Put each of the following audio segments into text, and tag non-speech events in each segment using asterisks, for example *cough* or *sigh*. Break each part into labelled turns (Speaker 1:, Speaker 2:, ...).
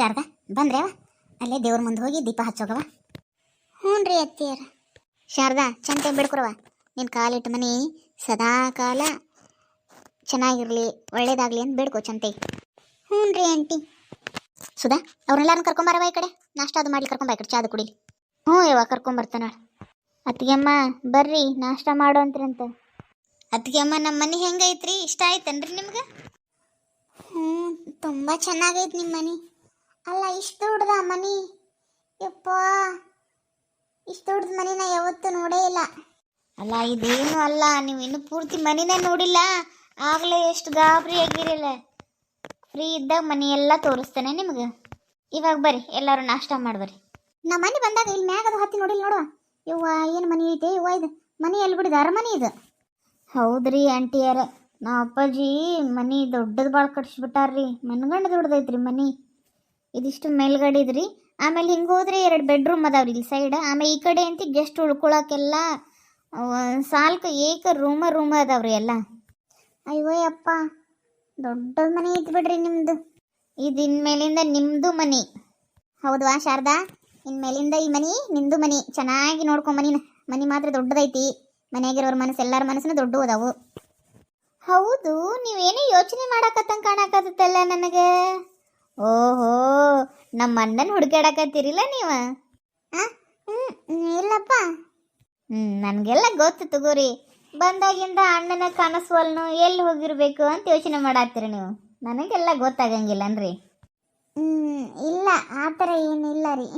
Speaker 1: ಶಾರದಾ ಬಂದ್ರೇವ? ಅಲ್ಲೇ ದೇವ್ರ ಮುಂದೆ ಹೋಗಿ ದೀಪ ಹಚ್ಚೋಗವ. ಹ್ಞೂ ರೀ ಅತ್ತಿಯರ. ಶಾರದಾ, ಚಂತೆ ಬಿಡ್ಕೊರವ ನಿನ್ನ ಕಾಲಿಟ್ಟು ಮನೆ ಸದಾ ಕಾಲ ಚೆನ್ನಾಗಿರಲಿ, ಒಳ್ಳೇದಾಗಲಿ ಅಂತ ಬೇಡ್ಕೋ ಚಂತೆ. ಹ್ಞೂ ರೀ ಆಂಟಿ. ಸುಧಾ ಅವ್ರನ್ನೆಲ್ಲಾರು ಕರ್ಕೊಂಬಾರವ ಈ ಕಡೆ? ನಾಷ್ಟ ಅದು ಮಾಡ್ಲಿ ಕರ್ಕೊಂಬ ಈ ಕಡೆ, ಚಾದು ಕುಡಿಲಿ. ಹ್ಞೂ ಯಾವ ಕರ್ಕೊಂಬರ್ತಾನ ಅತ್ತಿಗೆಮ್ಮ, ಬರ್ರಿ, ನಾಷ್ಟ ಮಾಡು ಅಂತ್ರಂತ. ಅತ್ತಿಗೆಮ್ಮ ನಮ್ಮ ಮನೆ ಹೆಂಗೈತ್ರಿ? ಇಷ್ಟ ಆಯ್ತನ್ರಿ ನಿಮ್ಗೆ? ಹ್ಞೂ, ತುಂಬ ಚೆನ್ನಾಗೈತೆ ನಿಮ್ಮ ಮನೆ. ಅಲ್ಲ ಇಷ್ಟು ದೊಡ್ಡದ ಮನಿ. ಯಪ್ಪ ಇಷ್ಟು ದೊಡ್ಡದ ಮನಿ ನಾ ಯಾವತ್ತೂ ನೋಡೇ ಇಲ್ಲ. ಅಲ್ಲ ಇದೇನು ಅಲ್ಲ ನೀವು ಇನ್ನು ಪೂರ್ತಿ ಮನಿನೇ ನೋಡಿಲ್ಲ. ಆಗಲೇ ಎಷ್ಟು ಗಾಬರಿ ಆಗಿರಲ್ಲ. ಫ್ರೀ ಇದ್ದಾಗ ಮನಿ ಎಲ್ಲ ತೋರಿಸ್ತೇನೆ ನಿಮ್ಗೆ. ಇವಾಗ ಬರ್ರಿ ಎಲ್ಲರೂ ನಾಷ್ಟ ಮಾಡ್ಬರ್ರಿ. ನಮ್ಮ ಮನೆ ಬಂದಾಗ ಇಲ್ಲಿ ಮ್ಯಾಗ ಅದು ಹತ್ತಿ ನೋಡಿಲ್ಲ ನೋಡುವ ಯವ್ವ ಏನು ಮನೆ ಐತೆ? ಯವ್ವ ಇದು ಮನೆ ಎಲ್ಲಿ ಬಿಡಿದ? ಅರಮನೆ ಇದು. ಹೌದ್ರಿ ಆಂಟಿಯರ ನಮ್ಮ ಅಪ್ಪಾಜಿ ಮನಿ ದೊಡ್ಡದು ಭಾಳ ಕಟ್ಸಿಬಿಟ್ಟಾರ್ರಿ. ಮನ್ಗಂಡ ದೊಡ್ಡದೈತ್ರಿ ಮನಿ. ಇದಿಷ್ಟು ಮೇಲ್ಗಡೆ ಇದ್ರಿ ಆಮೇಲೆ ಹಿಂಗೆ ಹೋದ್ರೆ ಎರಡು ಬೆಡ್ರೂಮ್ ಅದಾವ್ರಿ ಇಲ್ಲಿ ಸೈಡ್ ಆಮೇಲೆ ಈ ಕಡೆ ಅಂತ ಗೆಸ್ಟ್ ಉಳ್ಕೊಳಕ್ಕೆಲ್ಲ ಸಾಲ್ಕ ಏಕ ರೂಮ ರೂಮ ಅದಾವ್ರಿ ಎಲ್ಲ. ಅಯ್ಯೋ ಅಪ್ಪ ದೊಡ್ಡ ಮನೆ ಐತಿ ಬಿಡ್ರಿ ನಿಮ್ದು. ಇದು ಇನ್ಮೇಲಿಂದ ನಿಮ್ದು ಮನಿ. ಹೌದಾ ಶಾರದಾ? ಇನ್ಮೇಲಿಂದ ಈ ಮನಿ ನಿಮ್ದು ಮನಿ. ಚೆನ್ನಾಗಿ ನೋಡ್ಕೊ ಮನಿನ. ಮನಿ ಮಾತ್ರ ದೊಡ್ಡದೈತಿ. ಮನೆಯಾಗಿರೋರ ಮನಸ್ಸು, ಎಲ್ಲರ ಮನಸ್ಸನ್ನ ದೊಡ್ಡ ಅದಾವು. ಹೌದು, ನೀವೇನೇ ಯೋಚನೆ ಮಾಡಕತ್ತಂಗೆ ಕಾಣಕತ್ತಲ್ಲ ನನಗೆ? ಓಹೋ ನಮ್ಮ ಅಣ್ಣನ ಹುಡುಕಾಡಕತ್ತೀರಿಲ್ಲ ನೀವು? ಇಲ್ಲಪ್ಪ. ಹ್ಞೂ ನನಗೆಲ್ಲ ಗೊತ್ತು ತಗೋರಿ. ಬಂದಾಗಿಂದ ಅಣ್ಣನ ಕನಸುವಲ್ನು ಎಲ್ಲಿ ಹೋಗಿರ್ಬೇಕು ಅಂತ ಯೋಚನೆ ಮಾಡಾತ್ತೀರಿ ನೀವು? ನನಗೆಲ್ಲ ಗೊತ್ತಾಗಂಗಿಲ್ಲನ್ರಿ. ಇಲ್ಲ ಆ ಥರ ಏನಿಲ್ಲ ರೀ.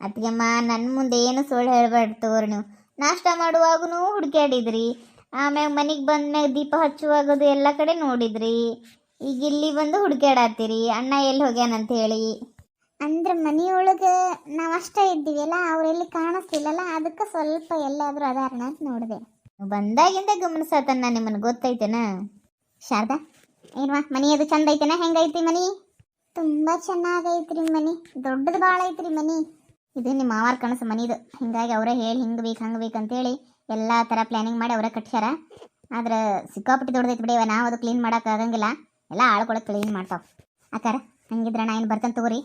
Speaker 1: ಅದಕ್ಕೆಮ್ಮ ನನ್ನ ಮುಂದೆ ಏನು ಸುಳ್ಳು ಹೇಳ್ಬೇಡ್ರಿ ತಗೋರಿ ನೀವು. ನಾಷ್ಟ ಮಾಡುವಾಗೂ ಹುಡುಕಾಡಿದ್ರಿ ಆಮ್ಯಾಗ ಮನೆಗೆ ಬಂದ್ಮ್ಯಾಗ ದೀಪ ಹಚ್ಚುವಾಗದು ಎಲ್ಲ ಕಡೆ ನೋಡಿದ್ರಿ. ಈಗ ಇಲ್ಲಿ ಬಂದು ಹುಡುಕ್ಯಾಡತ್ತೀರಿ ಅಣ್ಣ ಎಲ್ಲಿ ಹೋಗ್ಯಾನಂತ ಹೇಳಿ ಅಂದ್ರೆ ಮನೆಯೊಳಗೆ ನಾವು ಅಷ್ಟೇ ಇದ್ದೀವಲ್ಲ ಅವರೆಲ್ಲಿ ಕಾಣಿಸ್ತಿಲ್ಲಲ್ಲ ಅದಕ್ಕೆ ಸ್ವಲ್ಪ ಎಲ್ಲಾದರೂ ಅದಾರಣ ಅಂತ ನೋಡಿದೆ. ಬಂದಾಗಿಂದ ಗಮನಿಸತನ ನಿಮ್ಮನ್ನು ಗೊತ್ತೈತೆನ? ಶಾರದಾ ಏನ್ವಾ ಮನಿ ಅದು ಚಂದ ಐತೆನ? ಹೆಂಗೈತಿ ಮನಿ? ತುಂಬ ಚೆನ್ನಾಗೈತ್ರಿ ಮನಿ ದೊಡ್ಡದು ಭಾಳ ಐತ್ರಿ ಮನಿ. ಇದು ನಿಮ್ಮ ಮಾವಾರ ಕನಸು ಮನಿದು. ಹಿಂಗಾಗಿ ಅವರೇ ಹೇಳಿ ಹಿಂಗೆ ಬೇಕು ಹಂಗೆ ಬೇಕು ಅಂತೇಳಿ ಎಲ್ಲ ಥರ ಪ್ಲ್ಯಾನಿಂಗ್ ಮಾಡಿ ಅವರೇ ಕಟ್ಸ್ಯಾರ ಆದ್ರೆ ಸಿಕ್ಕಾಪಟ್ಟಿ ದೊಡ್ಡದೈತಿ ಬಿಡಿ ನಾವು ಅದು ಕ್ಲೀನ್ ಮಾಡೋಕ್ಕಾಗಂಗಿಲ್ಲ ಆಗಂಗಿಲ್ಲ. ಎಲ್ಲ ಆಳ್ಕೊಳಕ್ಕೆ ಕ್ಲೀನ್ ಮಾಡ್ತಾವ. ಅಕ್ಕಾರ, ಹಂಗಿದ್ರೆ ನಾ ಏನು ಬರ್ತಂತ ತಗೋರಿ.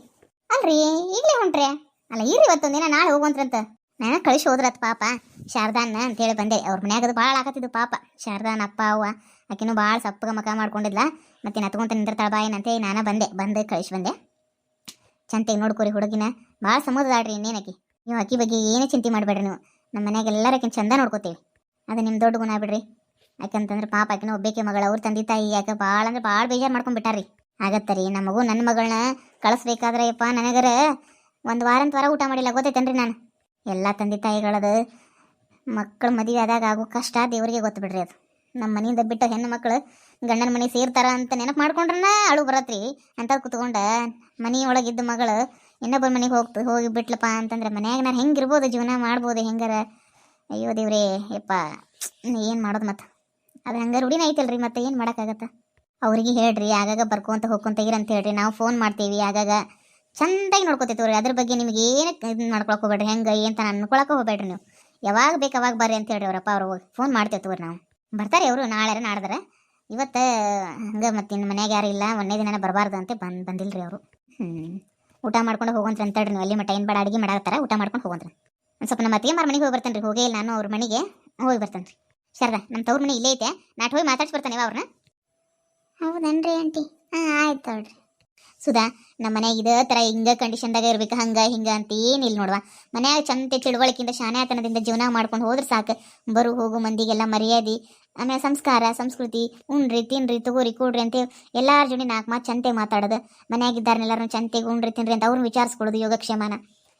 Speaker 1: ಅಲ್ರಿ, ಈಗಲೇ ಹೊಂಟ್ರಿ? ಅಲ್ಲ, ಇರ್ರಿ ಇವತ್ತೊಂದಿನ, ನಾಳೆ ಹೋಗುವಂತ್ರಂತ. ನಾನು ಕಳಿಸಿ ಹೋದ್ರತ್ ಪಾಪ, ಶಾರದಾನ ಅಂತೇಳಿ ಬಂದೆ. ಅವ್ರ ಮನ್ಯಾಗ ಅದು ಭಾಳ ಆಗತ್ತಿದ್ದು ಪಾಪ. ಶಾರದಾನ ಅಪ್ಪ, ಅವ್ವ, ಆಕಿನೂ ಭಾಳ ಸಪ್ಪಗ ಮಕ ಮಾಡ್ಕೊಂಡಿದ್ಲ. ಮತ್ತೆ ನತ್ಕೊಂತ ನಿಂದಿರ್ತಾಳ ಬಾ ಅಂತೇಳಿ ನಾನು ಬಂದೆ. ಬಂದು ಕಳಿಸಿ ಬಂದೆ. ಚಂತೆ ನೋಡ್ಕೋರಿ ಹುಡುಗಿನ. ಭಾಳ ಸಮುದಾಡ್ರಿ ಇನ್ನೇನಕಿ ನೀವು ಅಕ್ಕಿ ಬಗ್ಗೆ ಏನೇ ಚಿಂತೆ ಮಾಡಬೇಡ್ರಿ ನೀವು. ನಮ್ಮ ಮನ್ಯಾಗ ಎಲ್ಲರಕ್ಕಿಂತ ಚಂದ ನೋಡ್ಕೋತೀವಿ. ಅದು ನಿಮ್ಮ ದೊಡ್ಡ ಗುಣ ಬಿಡ್ರಿ. ಯಾಕಂತಂದ್ರೆ ಪಾಪ ಆಕಿನ ಒಬ್ಬೇಕೆ ಮಗಳ, ಅವ್ರ ತಂದೆ ತಾಯಿ ಯಾಕೆ ಭಾಳ ಅಂದ್ರೆ ಭಾಳ ಬೇಜಾರು ಮಾಡ್ಕೊಂಡ್ಬಿಟ್ಟಾರ್ರಿ ಆಗತ್ತರಿ ನಮ್ಮ ಮಗು ನನ್ನ ಮಗಳನ್ನ ಕಳಿಸ್ಬೇಕಾದ್ರೆ ಯಪ್ಪ ನನಗರ ಒಂದು ವಾರಂತ ವಾರ ಊಟ ಮಾಡಿಲ್ಲ, ಗೊತ್ತೈತೇನ್ರಿ ನಾನು? ಎಲ್ಲ ತಂದೆ ತಾಯಿಗಳದು ಮಕ್ಕಳು ಮದುವೆ ಆದಾಗ ಆಗೋ ಕಷ್ಟ ದೇವರಿಗೆ ಗೊತ್ತು ಬಿಡ್ರಿ ಅದು. ನಮ್ಮ ಮನೆಯಿಂದ ಬಿಟ್ಟು ಹೆಣ್ಣು ಮಕ್ಕಳು ಗಂಡನ ಮನೆ ಸೇರ್ತಾರ ಅಂತ ನೆನಪು ಮಾಡ್ಕೊಂಡ್ರನ ಅಳು ಬರತ್ರಿ. ಅಂತ ಕುತ್ಕೊಂಡ ಮನೆಯೊಳಗಿದ್ದ ಮಗಳು ಇನ್ನೊಬ್ಬರ ಮನೆಗೆ ಹೋಗ್ತು, ಹೋಗಿ ಬಿಟ್ಲಪ್ಪ ಅಂತಂದ್ರೆ ಮನ್ಯಾಗ ನಾನು ಹೆಂಗಿರ್ಬೋದು ಜೀವನ ಮಾಡ್ಬೋದು ಹೆಂಗಾರ? ಅಯ್ಯೋ ದೇವ್ರೇ, ಯಪ್ಪ ಏನು ಮಾಡೋದು ಮತ್ತೆ? ಅದು ಹಂಗೆ ರೂಢಿನ ಐತಲ್ರಿ, ಮತ್ತೆ ಏನು ಮಾಡೋಕ್ಕಾಗತ್ತ? ಅವ್ರಿಗೆ ಹೇಳ್ರಿ, ಆಗಾಗ ಬರ್ಕೊಂತ ಹೋಗ್ಕೊಂತ ಇರಂತ ಹೇಳ್ರಿ. ನಾವು ಫೋನ್ ಮಾಡ್ತೀವಿ, ಆಗಾಗ ಚಂದಾಗಿ ನೋಡ್ಕೊತೈತವ್ರಿ ಅದ್ರ ಬಗ್ಗೆ ನಿಮ್ಗೆ ಏನು ಇದು ಮಾಡ್ಕೊಳಕ್ಕೆ ಹೋಗ್ಬೇಡ್ರಿ, ಹೆಂಗೆ ಅಂತ ಅನ್ಕೊಳಕ್ಕೆ ಹೋಗ್ಬೇಡ್ರಿ ನೀವು. ಯಾವಾಗ ಬೇಕು ಅವಾಗ ಬರ್ರಿ ಅಂತ ಹೇಳ್ರಿ ಅವರಪ್ಪ, ಅವ್ರು ಫೋನ್ ಮಾಡ್ತೇವೆ ತಗೋರಿ ನಾವು. ಬರ್ತಾರೆ ಅವರು ನಾಳೆ ನಾಡ್ದಾರ. ಇವತ್ತು ಹಂಗೆ ಮತ್ತೆ ಇನ್ನು ಮನ್ಯಾಗ ಯಾರು ಇಲ್ಲ, ಒಂದೇ ದಿನ ಬರಬಾರ್ದು ಅಂತ ಬಂದು, ಬಂದಿಲ್ರಿ ಅವರು. ಹ್ಞೂ ಊಟ ಮಾಡ್ಕೊಂಡು ಹೋಗೋಂತ್ರಿ ಅಂತ ಹೇಳ್ರಿ ನೀವು. ಅಲ್ಲಿ ಮಟ್ಟ ಏನು ಬೇಡ, ಅಡುಗೆ ಮಾಡಾಕತ್ತಾರ, ಊಟ ಮಾಡ್ಕೊಂಡು ಹೋಗೋಂತ್ರಿ. ಒಂದು ಸ್ವಲ್ಪ ನಮ್ಮ ಅತ್ತಿಗೆ ಮಾರ ಮನೆಗೆ ಹೋಗಿ ಬರ್ತೇನೆ ರೀ ಹೋಗೇ ಇಲ್ಲ ನಾನು ಅವ್ರ ಮನೆಗೆ, ಹೋಗಿ ಬರ್ತೇನೆ ರೀ ಶಾರದಾ ನಮ್ಮ ತವ್ರ ಮನೆ ಇಲ್ಲೇ ಐತೆ. ನಾಟ್ ಹೋಗಿ ಮಾತಾಡ್ಸಿ ಬರ್ತಾನೆ ಅವ್ರನ್ನ ಹೌದನ್ರಿ ಆಂಟಿ? ಹಾಂ ಆಯ್ತು ನೋಡ್ರಿ ಸುಧಾ ನಮ್ಮ ಮನ್ಯಾಗ ಇದೇ ಥರ ಹಿಂಗೆ ಕಂಡೀಷನ್ದಾಗ ಇರ್ಬೇಕು ಹಂಗೆ ಹಿಂಗೆ ಅಂತ ಏನಿಲ್ಲ ನೋಡುವ. ಮನ್ಯಾಗ ಚಂತೆ ತಿಳುವಳಿಕಿಂತ ಶಾನೆತನದಿಂದ ಜೀವನ ಮಾಡ್ಕೊಂಡು ಹೋದ್ರೆ ಸಾಕು. ಬರು ಹೋಗು ಮಂದಿಗೆಲ್ಲ ಮರ್ಯಾದೆ. ಆಮೇಲೆ ಸಂಸ್ಕಾರ ಸಂಸ್ಕೃತಿ ಉಣ್ರಿ ತಿನ್ರಿ ತಗೋರಿ ಕೂಡ್ರಿ ಅಂತ ಎಲ್ಲರ ಜೋಡಿ ನಾಲ್ಕು ಮಾತು ಚಂತೆ ಮಾತಾಡೋದು. ಮನ್ಯಾಗಿದ್ದಾರನ್ನೆಲ್ಲರೂ ಚಂತೆಗೆ ಉಣ್ರಿ ತಿನ್ರಿ ಅಂತ ಅವ್ರನ್ನ ವಿಚಾರಿಸ್ಕೊಳ್ಳೋದು ಯೋಗಕ್ಷೇಮನ.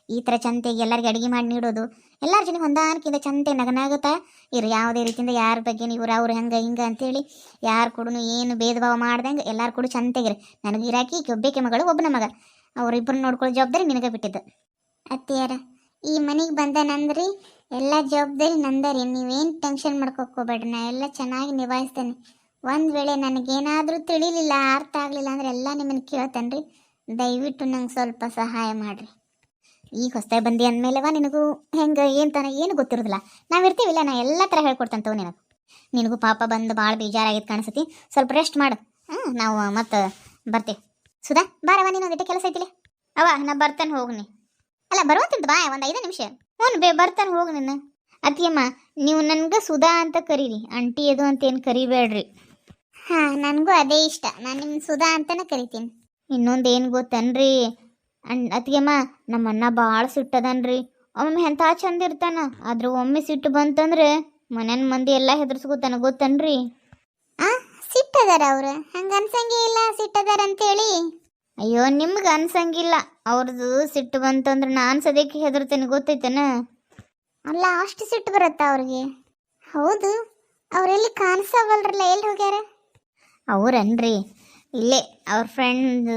Speaker 1: ಈ ಥರ ಚಂತೆಗೆ ಎಲ್ಲರಿಗೆ ಅಡುಗೆ ಮಾಡಿ ನೀಡೋದು. ಎಲ್ಲರ ಜನ ಹೊಂದಾಣಿಕೆಯಿಂದ ಚಂತೆ ನಗನಾಗುತ್ತಾ. ಇರು ಯಾವುದೇ ರೀತಿಯಿಂದ ಯಾರ ಬಗ್ಗೆ ಇವ್ರು ಅವ್ರು ಹಂಗೆ ಹಿಂಗೆ ಅಂತೇಳಿ ಯಾರು ಕೂಡ ಏನು ಭೇದ ಭಾವ ಮಾಡ್ದಂಗೆ ಎಲ್ಲರೂ ಕೂಡ ಚಂತೆಗಿರಿ. ನನಗೆ ಇರಾಕಿ ಒಬ್ಬಕ್ಕೆ ಒಬ್ಬೇಕೆ ಮಗಳು, ಒಬ್ಬನ ಮಗ. ಅವರಿಬ್ಬರು ನೋಡ್ಕೊಳ್ಳೋ ಜವಾಬ್ದಾರಿ ನಿನಗೆ ಬಿಟ್ಟಿದ್ದು. ಅತ್ತಿಯಾರ, ಈ ಮನೆಗೆ ಬಂದನಂದ್ರಿ ಎಲ್ಲ ಜವಾಬ್ದಾರಿ ನಂದರಿ. ನೀವೇನು ಟೆನ್ಷನ್ ಮಾಡ್ಕೋಕೋಬೇಡ್ರಿ ನಾ ಎಲ್ಲ ಚೆನ್ನಾಗಿ ನಿಭಾಯಿಸ್ತೇನೆ. ಒಂದು ವೇಳೆ ನನಗೇನಾದರೂ ತಿಳಿಲಿಲ್ಲ, ಅರ್ಥ ಆಗಲಿಲ್ಲ ಅಂದ್ರೆ ಎಲ್ಲ ನಿಮ್ಮನ್ನು ಕೇಳ್ತೇನೆ ರೀ ದಯವಿಟ್ಟು ನಂಗೆ ಸ್ವಲ್ಪ ಸಹಾಯ ಮಾಡಿರಿ. ಈಗ ಹೊಸ್ದಾಗಿ ಬಂದಿ ಅಂದಮೇಲೆವ ನಿನಗೂ ಹೆಂಗೆ ಏನು ತಾನೆ ಏನು ಗೊತ್ತಿರೋದಿಲ್ಲ. ನಾವು ಇರ್ತೀವಿಲ್ಲ ನಾ ಎಲ್ಲ ಥರ ಹೇಳ್ಕೊಡ್ತಂತವು ನಿನಗೆ. ನಿನಗೂ ಪಾಪ ಬಂದು ಭಾಳ ಬೇಜಾರಾಗಿತ್ತು ಕಾಣಿಸ್ತಿ. ಸ್ವಲ್ಪ ರೆಸ್ಟ್ ಮಾಡು. ಹ್ಞೂ ನಾವು ಮತ್ತೆ ಬರ್ತೀವಿ ಸುಧಾ ಬಾರವ ನೀನು ಒಂದಿಟ್ಟು ಕೆಲಸ ಐತಿಲಿ? ಅವ ನಾ ಬರ್ತಾನೆ ಹೋಗ್ನಿ ಅಲ್ಲ ಬರುವಂತಂತ ಬಾ ಒಂದು ಐದು ನಿಮಿಷ. ಹ್ಞೂ ಬೇ ಬರ್ತಾನೆ ಹೋಗು ನಿನ್ನ ಅತ್ತಿಯಮ್ಮ ನೀವು ನನಗೆ ಸುಧಾ ಅಂತ ಕರೀರಿ. ಅಂಟಿ ಅದು ಅಂತ ಏನು ಕರಿಬೇಡ್ರಿ. ಹಾಂ ನನಗೂ ಅದೇ ಇಷ್ಟ. ನಾನು ನಿಮ್ಮ ಸುಧಾ ಅಂತಲೇ ಕರಿತೀನಿ. ಇನ್ನೊಂದು ಏನು ಗೊತ್ತನ್ರಿ? ಅಣ್ ಅತ್ತಿಗೆಮ್ಮ ನಮ್ಮ ಅಣ್ಣ ಭಾಳ ಸಿಟ್ಟದನ್ರಿ. ಒಮ್ಮೆ ಎಂಥ ಚಂದ ಇರ್ತಾನ ಆದ್ರೆ ಒಮ್ಮೆ ಸಿಟ್ಟು ಬಂತಂದ್ರೆ ಮನೆಯನ್ ಮಂದಿ ಎಲ್ಲ ಹೆದರ್ಸ್ಕೊತಾನ ಗೊತ್ತನ್ರಿ? ಆ ಸಿಟ್ಟದಾರ ಅವ್ರು. ಹಂಗ ಅನ್ಸಂಗಿಲ್ಲ ಇಲ್ಲ ಸಿಟ್ಟದಾರ ಅಂತೇಳಿ. ಅಯ್ಯೋ ನಿಮ್ಗೆ ಅನ್ಸಂಗಿಲ್ಲ. ಅವ್ರದ್ದು ಸಿಟ್ಟು ಬಂತಂದ್ರೆ ನಾನು ಸದ್ಯಕ್ಕೆ ಹೆದರ್ತೇನೆ ಗೊತ್ತೈತೇನ? ಅಲ್ಲ ಅಷ್ಟು ಸಿಟ್ಟು ಬರುತ್ತಾ ಅವ್ರಿಗೆ? ಹೌದು. ಅವರೆಲ್ಲಿ ಕಾಣಿಸವಲ್ರಲ್ಲ ಎಲ್ಲಿ ಹೋಗ್ಯಾರ? ಅವ್ರನ್ರಿ. ಇಲ್ಲೇ ಅವ್ರ ಫ್ರೆಂಡ್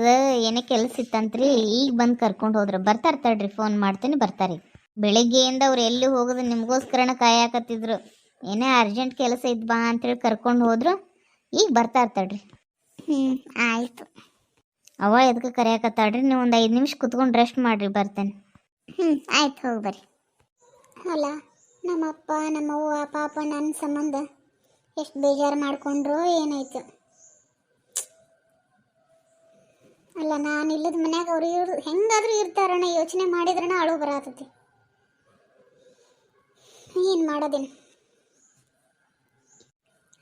Speaker 1: ಏನೇ ಕೆಲಸ ಇತ್ತಂತ್ರಿ, ಈಗ ಬಂದು ಕರ್ಕೊಂಡು ಹೋದ್ರ. ಬರ್ತಾರೆ ತಡ್ರಿ ಫೋನ್ ಮಾಡ್ತೀನಿ ಬರ್ತಾರೆ. ಬೆಳಿಗ್ಗೆಯಿಂದ ಅವ್ರು ಎಲ್ಲಿ ಹೋಗೋದು ನಿಮಗೋಸ್ಕರನ ಕಾಯಕತ್ತಿದ್ರು ಏನೇ ಅರ್ಜೆಂಟ್ ಕೆಲಸ ಇದ್ ಬಾ ಅಂತೇಳಿ ಕರ್ಕೊಂಡು ಹೋದ್ರು, ಈಗ ಬರ್ತಾ ತಡ್ರಿ. ಹ್ಞೂ ಆಯಿತು. ಅವ ಎದಕ್ಕೆ ಕರೆಯಕತ್ತಾಳ್ರಿ, ನೀವು ಒಂದು ಐದು ನಿಮಿಷ ಕುತ್ಕೊಂಡು ರೆಸ್ಟ್ ಮಾಡಿರಿ, ಬರ್ತೇನೆ. ಹ್ಞೂ ಆಯ್ತು, ಹೋಗಿ ಬರ್ರಿ. ಅಲ್ಲ, ನಮ್ಮಪ್ಪ, ನಮ್ಮವ್ವ, ಪಾಪ ನನ್ನ ಸಂಬಂಧ ಎಷ್ಟು ಬೇಜಾರು ಮಾಡಿಕೊಂಡ್ರು, ಏನಾಯ್ತು? ಅಲ್ಲ, ನಾನು ಇಲ್ಲದ ಮನ್ಯಾಗ ಅವ್ರು ಇವ್ರು ಹೆಂಗಾದ್ರೂ ಇರ್ತಾರಣ್ಣ ಯೋಚನೆ ಮಾಡಿದ್ರಣ ಅಳು ಬರತೈತಿ. ಏನು ಮಾಡೋದೇನು?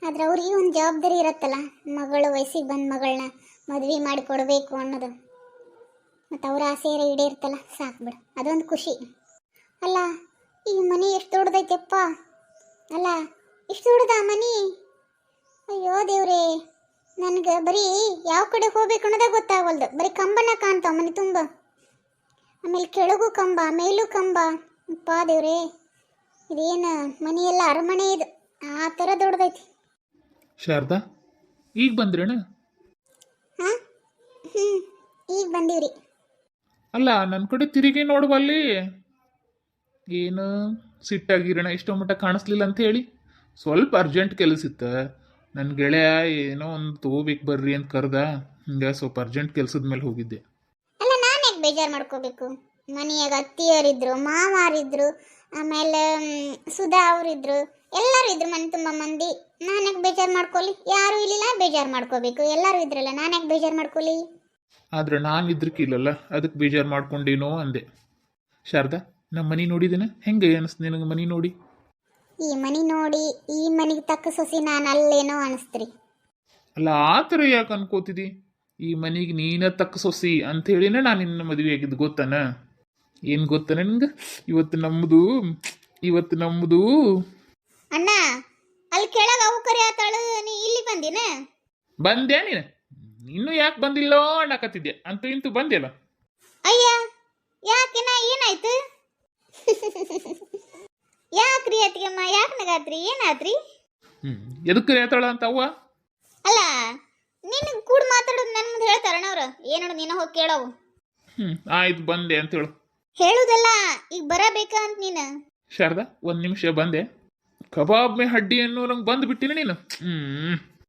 Speaker 1: ಆದ್ರೆ ಅವ್ರಿಗೆ ಒಂದು ಜವಾಬ್ದಾರಿ ಇರತ್ತಲ್ಲ, ಮಗಳು ವಯಸ್ಸಿಗೆ ಬಂದ ಮಗಳನ್ನ ಮದುವೆ ಮಾಡಿ ಕೊಡಬೇಕು ಅನ್ನೋದು. ಮತ್ತು ಅವ್ರ ಆಸೆ ಈಡೇರ್ತಲ್ಲ ಸಾಕು ಬಿಡು. ಅದೊಂದು ಖುಷಿ. ಅಲ್ಲ, ಈ ಮನೆ ಎಷ್ಟು ದೊಡ್ಡದೈತೆಪ್ಪ? ಅಲ್ಲ, ಇಷ್ಟು ದೊಡ್ಡದ ಮನೆ? ಅಯ್ಯೋ ದೇವ್ರೇ. ನನಗೆ ಬರೀ ಯಾವ ಕಡೆ ಹೋಗ್ಬೇಕು ಅನ್ನೋದೇ ಗೊತ್ತಾಗವಲ್ದು. ಬರೀ ಕಂಬನ ಕಾಣ್ತಾವ ಮನೆ ತುಂಬ. ಆಮೇಲೆ ಕೆಳಗೂ ಕಂಬ ಮೇಲೂ ಕಂಬ. ಅಪ್ಪ ದೇವ್ರೇ ಇದೇನು ಮನೆಯೆಲ್ಲ ಅರಮನೆ ಇದು. ಆ ಥರ ದೊಡ್ಡದೈತಿ.
Speaker 2: ಶಾರದಾ ಈಗ ಬಂದ್ರೇನ?
Speaker 1: ಹಾಂ? ಹ್ಞೂ ಈಗ ಬಂದೀವ್ರಿ.
Speaker 2: ಅಲ್ಲ ನನ್ನ ಕಡೆ ತಿರುಗಿ ನೋಡುವಲ್ಲಿ ಏನು ಸಿಟ್ಟಾಗಿರೋಣ ಇಷ್ಟೋ ಮಟ್ಟ ಕಾಣಿಸ್ಲಿಲ್ಲ ಅಂತ ಹೇಳಿ. ಸ್ವಲ್ಪ ಅರ್ಜೆಂಟ್ ಕೆಲಸ ಇತ್ತು. ನನ್ನ ಗೆಳೆಯ ಏನೋ ಒಂದು ತಗೋಬೇಕು ಬರ್ರಿ ಅಂತ ಕರ್ದ ಹಿಂಗೆ ಸ್ವಲ್ಪ ಅರ್ಜೆಂಟ್ ಕೆಲಸದ ಮೇಲೆ ಹೋಗಿದ್ದೆ.
Speaker 1: ಅಲ್ಲ ನಾನು ಯಾಕೆ ಬೇಜಾರು ಮಾಡ್ಕೋಬೇಕು? ಮನೆಯಾಗ ಅತ್ತಿಯರಿದ್ರು ಮಾವಾರಿದ್ರು ಆಮೇಲೆ ಮ್, ಸುಧಾ ಅವರಿದ್ರು ಎಲ್ಲರೂ ಇದ್ರು ಮನೆ ತುಂಬ ಮಂದಿ. ನಾನು ಯಾಕೆ ಬೇಜಾರು ಮಾಡ್ಕೊಳ್ಳಿ ಯಾರು ಇಲ್ಲಿಲ್ಲ ಬೇಜಾರು ಮಾಡ್ಕೋಬೇಕು. ಎಲ್ಲರೂ ಇದ್ರಲ್ಲ ನಾನು ಯಾಕೆ ಬೇಜಾರು ಮಾಡ್ಕೊಳ್ಳಿ
Speaker 2: ಆದ್ರೆ ನಾನು ಇದ್ರಕ್ಕಿಲ್ಲಲ್ಲ ಅದಕ್ಕೆ ಬೇಜಾರು ಮಾಡ್ಕೊಂಡೇನೋ ಅಂದೆ. ಶಾರದಾ ನಮ್ಮ ಮನೆ ನೋಡಿದ್ದೇನೆ ಹೆಂಗೆ ಅನಿಸ್ತು ನಿನಗೆ ಮನೆ ನೋಡಿ?
Speaker 1: ಈ ಮನೆ ನೋಡಿ ಈ ಮನೆಗೆ ತಕ್ಕ ಸೊಸಿ ನಾನು ಅಲ್ಲೇನೋ ಅನಿಸ್ತ್ರಿ.
Speaker 2: ಅಲ್ಲ ಆ ಥರ ಯಾಕೆ ಅನ್ಕೋತಿದಿ? ಈ ಮನಿಗೆ ನೀನ ತಕ್ಕ ಸೊಸಿ ಅಂತ ಹೇಳಿನೇ ನಾನು ನಿನ್ನ ಮದುವೆ ಆಗಿದ್ದು ಗೊತ್ತಾನ? ಏನು ಗೊತ್ತಾನ ನಿಂಗೆ ಇವತ್ತು ನಮ್ಮದು ಇವತ್ತು ನಮ್ಮದು
Speaker 1: ಅಣ್ಣ ಅಲ್ಲಿ ಕೆಳಗೆ ಅವು ಕರಿ ಆತಾಳು ನೀ ಇಲ್ಲಿ ಬಂದಿನ?
Speaker 2: ಬಂದೆ ನೀನು. ಇನ್ನೂ ಯಾಕೆ ಬಂದಿಲ್ಲೋ ಅನ್ನಕತ್ತಿದ್ದೆ. ಅಂತ ಇಂತು ಬಂದಿಲ್ಲ.
Speaker 1: ಅಯ್ಯ ಯಾಕೆ ನಾ ಏನಾಯ್ತು? *laughs* ಯಾಕ್ರಿ ಅತ್ತಿಗೆಮ್ಮ ಯಾಕೆ ನಗಾತ್ರಿ? ಏನಾತ್ರಿ?
Speaker 2: ಹ್ಞೂ ಎದಕ್ಕೆ ಹೇಳ್ತಾಳ ಅಂತ ಅವ್ವ?
Speaker 1: ಅಲ್ಲ ನಿನ್ನ ಕೂಡ ಮಾತಾಡೋದು ನನ್ನ ಮುಂದೆ ಹೇಳ್ತಾರಣ ಅವ್ರು ಏನೋಡು ನೀನು ಹೋಗಿ ಕೇಳವು?
Speaker 2: ಹ್ಞೂ ಆಯ್ತು ಬಂದೆ ಅಂತ ಹೇಳು.
Speaker 1: ಹೇಳುದಲ್ಲ ಈಗ ಬರಬೇಕ ಅಂತ ನೀನು?
Speaker 2: ಶಾರದಾ ಒಂದು ನಿಮಿಷ ಬಂದೆ. ಕಬಾಬ್ ಮೇ ಹಡ್ಡಿ ಅನ್ನೋ ನಂಗೆ ಬಂದು ಬಿಟ್ಟಿನ ನೀನು. ಹ್ಞೂ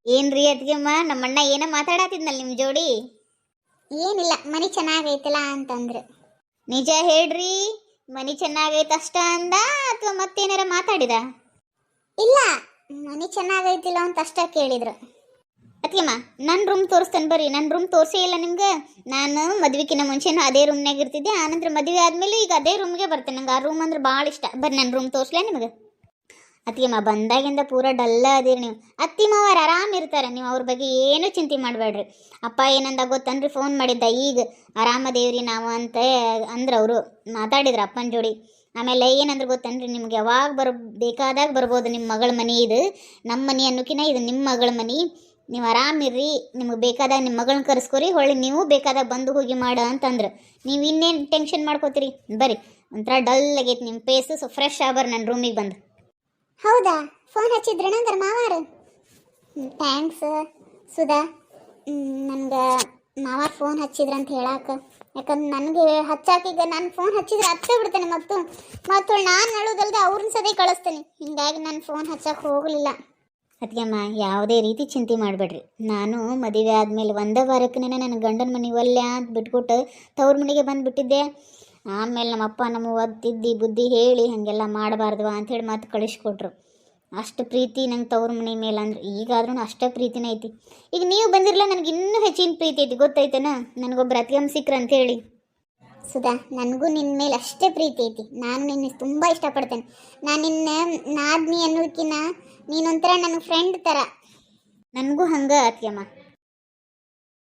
Speaker 1: ಏನ್ರಿ ಅತ್ತಿಗೆಮ್ಮ ನಮ್ಮಣ್ಣ ಏನ ಮಾತಾಡತ್ತಿದ್ನಲ್ಲ ನಿಮ್ಮ ಜೋಡಿ? ಏನಿಲ್ಲ ಮನಿ ಚೆನ್ನಾಗೈತಲ್ಲ ಅಂತಂದ್ರು. ನಿಜ ಹೇಳ್ರಿ ಮನಿ ಚೆನ್ನಾಗೈತೆ ಅಷ್ಟ ಅಂದ ಅಥವಾ ಮತ್ತೇನಾರ ಮಾತಾಡಿದ? ಇಲ್ಲ ಮನಿ ಚೆನ್ನಾಗೈತಿಲ್ಲ ಅಂತ ಅಷ್ಟ ಕೇಳಿದ್ರು. ಅತ್ತಿಗೆಮ್ಮ ನನ್ನ ರೂಮ್ ತೋರಿಸ್ತೇನೆ ಬರ್ರಿ. ನನ್ನ ರೂಮ್ ತೋರಿಸೇ ಇಲ್ಲ ನಿಮ್ಗೆ. ನಾನು ಮದ್ವಿಕಿನ ಮುಂಚೆನೂ ಅದೇ ರೂಮ್ನಾಗ ಇರ್ತಿದ್ದೆ. ಆನಂತರ ಮದುವೆ ಆದಮೇಲೆ ಈಗ ಅದೇ ರೂಮ್ಗೆ ಬರ್ತೇನೆ. ನಂಗೆ ಆ ರೂಮ್ ಅಂದ್ರೆ ಭಾಳ ಇಷ್ಟ. ಬರ್ರಿ ನನ್ನ ರೂಮ್ ತೋರಿಸ್ಲೇ ನಿಮಗೆ? ಅತ್ತಿಗೆಮ್ಮ ಬಂದಾಗಿಂದ ಪೂರ ಡಲ್ಲ ಅದೀರಿ ನೀವು. ಅತ್ತಿ ಮಾವಾರ ಆರಾಮ್ ಇರ್ತಾರೆ, ನೀವು ಅವ್ರ ಬಗ್ಗೆ ಏನೂ ಚಿಂತೆ ಮಾಡಬೇಡ್ರಿ ಅಪ್ಪ ಏನಂದ ಗೊತ್ತನ್ರಿ ಫೋನ್ ಮಾಡಿದ್ದ ಈಗ. ಆರಾಮದೇವ್ರಿ ನಾವು ಅಂತ ಅಂದ್ರೆ ಅವರು. ಮಾತಾಡಿದ್ರು ಅಪ್ಪನ ಜೋಡಿ. ಆಮೇಲೆ ಏನಂದ್ರೆ ಗೊತ್ತನ್ರಿ ನಿಮ್ಗೆ ಯಾವಾಗ ಬರ, ಬೇಕಾದಾಗ ಬರ್ಬೋದು ನಿಮ್ಮ ಮಗಳ ಮನೆ ಇದು. ನಮ್ಮ ಮನೆ ಅನ್ನೋಕಿನ ಇದು ನಿಮ್ಮ ಮಗಳ ಮನೆ. ನೀವು ಆರಾಮಿರ್ರಿ ನಿಮಗೆ ಬೇಕಾದಾಗ ನಿಮ್ಮ ಮಗಳನ್ನ ಕರೆಸ್ಕೊರಿ, ಹೊಳ್ಳಿ ನೀವು ಬೇಕಾದಾಗ ಬಂದು ಹೋಗಿ ಮಾಡ ಅಂತಂದ್ರೆ. ನೀವು ಇನ್ನೇನು ಟೆನ್ಷನ್ ಮಾಡ್ಕೋತೀರಿ? ಬರ್ರಿ, ಒಂಥರ ಡಲ್ ಆಗೈತೆ ನಿಮ್ಮ ಪೇಸು ಸೊ ಫ್ರೆಶ್ ಆಗ್ಬಾರ್ ನನ್ನ ರೂಮಿಗೆ ಬಂದು. ಹೌದಾ? ಫೋನ್ ಹಚ್ಚಿದ್ರಣ ಅಂದ್ರೆ ಮಾವಾರು? ಥ್ಯಾಂಕ್ಸ್ ಸುಧಾ. ನನ್ಗೆ ಮಾವಾರ್ ಫೋನ್ ಹಚ್ಚಿದ್ರ ಅಂತ ಹೇಳಾಕ. ಯಾಕಂದ್ರೆ ನನಗೆ ಹಚ್ಚಾಕೀಗ ನಾನು ಫೋನ್ ಹಚ್ಚಿದ್ರೆ ಹಚ್ಚೇ ಬಿಡ್ತೇನೆ ಮತ್ತು ಮತ್ತು ನಾನು ಅಳೋದಲ್ದೆ ಅವ್ರನ್ನ ಸದೇ ಕಳಿಸ್ತೇನೆ. ಹಿಂಗಾಗಿ ನಾನು ಫೋನ್ ಹಚ್ಚಕ್ಕೆ ಹೋಗಲಿಲ್ಲ. ಅದಕ್ಕೆಮ್ಮ ಯಾವುದೇ ರೀತಿ ಚಿಂತೆ ಮಾಡಬೇಡ್ರಿ. ನಾನು ಮದುವೆ ಆದಮೇಲೆ ಒಂದೇ ವಾರಕ್ಕೆ ನನ್ನ ಗಂಡನ ಮನೆ ಒಲ್ಲೆ ಅಂತ ಬಿಟ್ಬಿಟ್ಟು ತವ್ರ ಮನೆಗೆ ಬಂದುಬಿಟ್ಟಿದ್ದೆ. ಆಮೇಲೆ ನಮ್ಮಪ್ಪ ನಮ್ಮ ಒದ್ದಿದ್ದಿ ಬುದ್ಧಿ ಹೇಳಿ ಹಾಗೆಲ್ಲ ಮಾಡಬಾರ್ದು ಅಂಥೇಳಿ ಮತ್ತೆ ಕಳಿಸ್ಕೊಟ್ರು. ಅಷ್ಟು ಪ್ರೀತಿ ನಂಗೆ ತವ್ರ ಮನೆ ಮೇಲೆ ಅಂದ್ರೆ ಈಗಾದ್ರೂ ಅಷ್ಟೇ ಪ್ರೀತಿನೇ ಐತಿ. ಈಗ ನೀವು ಬಂದಿರಲ್ಲ, ನನಗೆ ಇನ್ನೂ ಹೆಚ್ಚಿನ ಪ್ರೀತಿ ಐತಿ, ಗೊತ್ತಾಯ್ತಾನ? ನನಗೊಬ್ರು ಅತಿಗಮ್ ಸಿಕ್ರ ಅಂತೇಳಿ ಸುಧಾ, ನನಗೂ ನಿನ್ನ ಮೇಲೆ ಅಷ್ಟೇ ಪ್ರೀತಿ ಐತಿ. ನಾನು ನಿನ್ನ ತುಂಬ ಇಷ್ಟಪಡ್ತೇನೆ. ನಾನು ನಿನ್ನ ನಾದ್ನಿ ಅನ್ನೋದಕ್ಕಿನ್ನ ನೀನೊಂಥರ ನನ್ನ ಫ್ರೆಂಡ್ ಥರ ನನಗೂ ಹಂಗೆ ಅತ್ಯಮ್ಮ.